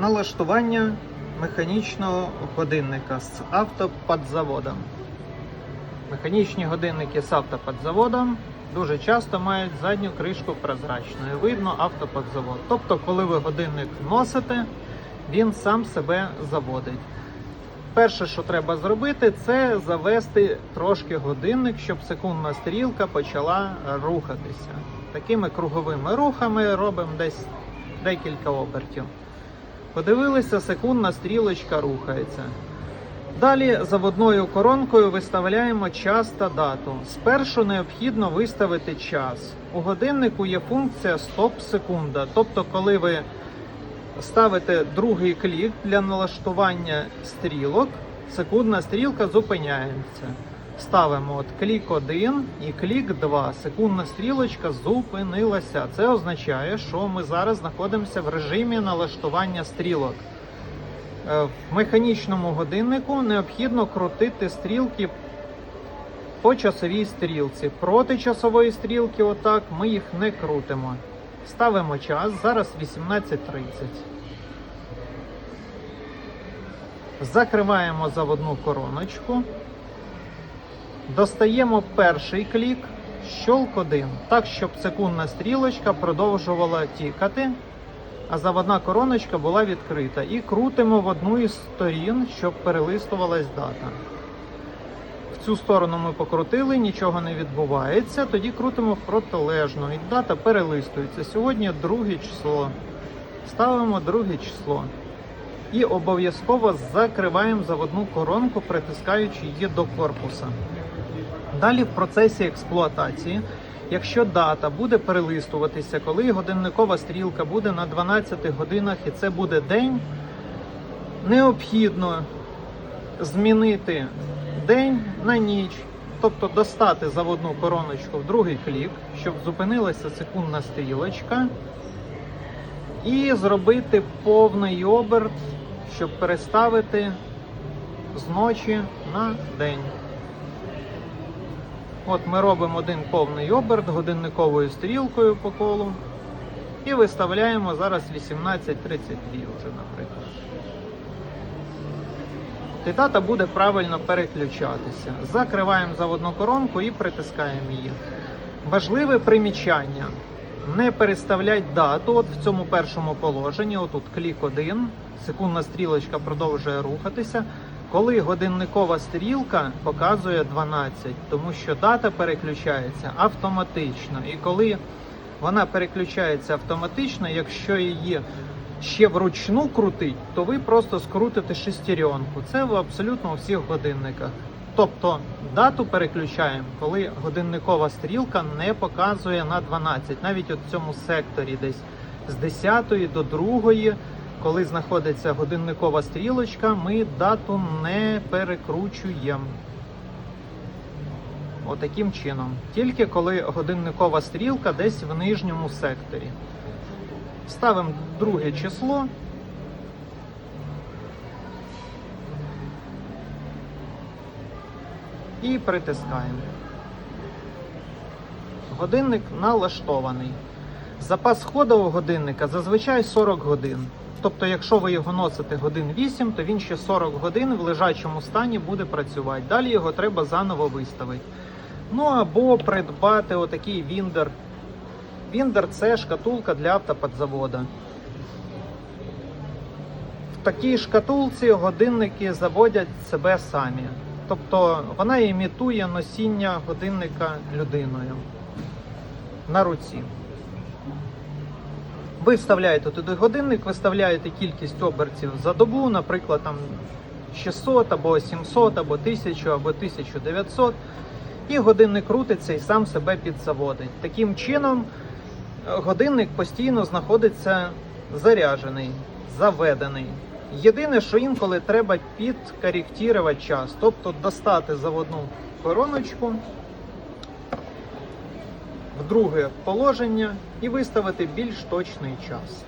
налаштування механічного годинника з автоподзаводом. Механічні годинники з автоподзаводом дуже часто мають задню кришку прозрачною. Видно автоподзавод. Тобто, коли ви годинник носите, він сам себе заводить. Перше, що треба зробити, це завести трошки годинник, щоб секундна стрілка почала рухатися. Такими круговими рухами робимо десь декілька обертів. Подивилися, секундна стрілочка рухається. Далі заводною коронкою виставляємо час та дату. Спершу необхідно виставити час. У годиннику є функція стоп-секунда. Тобто, коли ви ставите другий клік для налаштування стрілок, секундна стрілка зупиняється. Ставимо от клік 1 і клік 2. Секундна стрілочка зупинилася. Це означає, що ми зараз знаходимося в режимі налаштування стрілок. Е, В механічному годиннику необхідно крутити стрілки по часовій стрілці. Проти часової стрілки, отак, ми їх не крутимо. Ставимо час, зараз 18.30. Закриваємо заводну короночку. Достаємо перший клік, щолк 1, так, щоб секундна стрілочка продовжувала тікати, а заводна короночка була відкрита. І крутимо в одну із сторін, щоб перелистувалась дата. В цю сторону ми покрутили, нічого не відбувається. Тоді крутимо в протилежну і дата перелистується. Сьогодні друге число. Ставимо друге число. І обов'язково закриваємо заводну коронку, притискаючи її до корпуса. Далі в процесі експлуатації, якщо дата буде перелистуватися, коли годинникова стрілка буде на 12 годинах і це буде день, необхідно змінити день на ніч, тобто достати заводну короночку в другий клік, щоб зупинилася секундна стрілочка, і зробити повний оберт, щоб переставити з ночі на день. От ми робимо один повний оберт годинниковою стрілкою по колу і виставляємо зараз 18.32 вже, наприклад. І дата буде правильно переключатися. Закриваємо заводну коронку і притискаємо її. Важливе примічання. Не переставлять дату от в цьому першому положенні. Отут клік 1, секундна стрілочка продовжує рухатися. Коли годинникова стрілка показує 12, тому що дата переключається автоматично. І коли вона переключається автоматично, якщо її ще вручну крутить, то ви просто скрутите шестеренку. Це в абсолютно у всіх годинниках. Тобто дату переключаємо, коли годинникова стрілка не показує на 12. Навіть в цьому секторі десь з 10 до 2, коли знаходиться годинникова стрілочка, ми дату не перекручуємо. Отаким чином. Тільки коли годинникова стрілка десь в нижньому секторі. Ставимо друге число. І притискаємо. Годинник налаштований. Запас ходу у годинника зазвичай 40 годин. Тобто, якщо ви його носите годин 8, то він ще 40 годин в лежачому стані буде працювати. Далі його треба заново виставити. Ну або придбати отакий віндер. Віндер це шкатулка для автоподзавода. В такій шкатулці годинники заводять себе самі. Тобто вона імітує носіння годинника людиною на руці. Ви вставляєте туди годинник, виставляєте кількість обертів за добу, наприклад, там 600 або 700, або 1000, або 1900. І годинник крутиться і сам себе підзаводить. Таким чином, годинник постійно знаходиться заряджений, заведений. Єдине, що інколи треба підкоректувати час, тобто достати заводну короночку в друге положення і виставити більш точний час.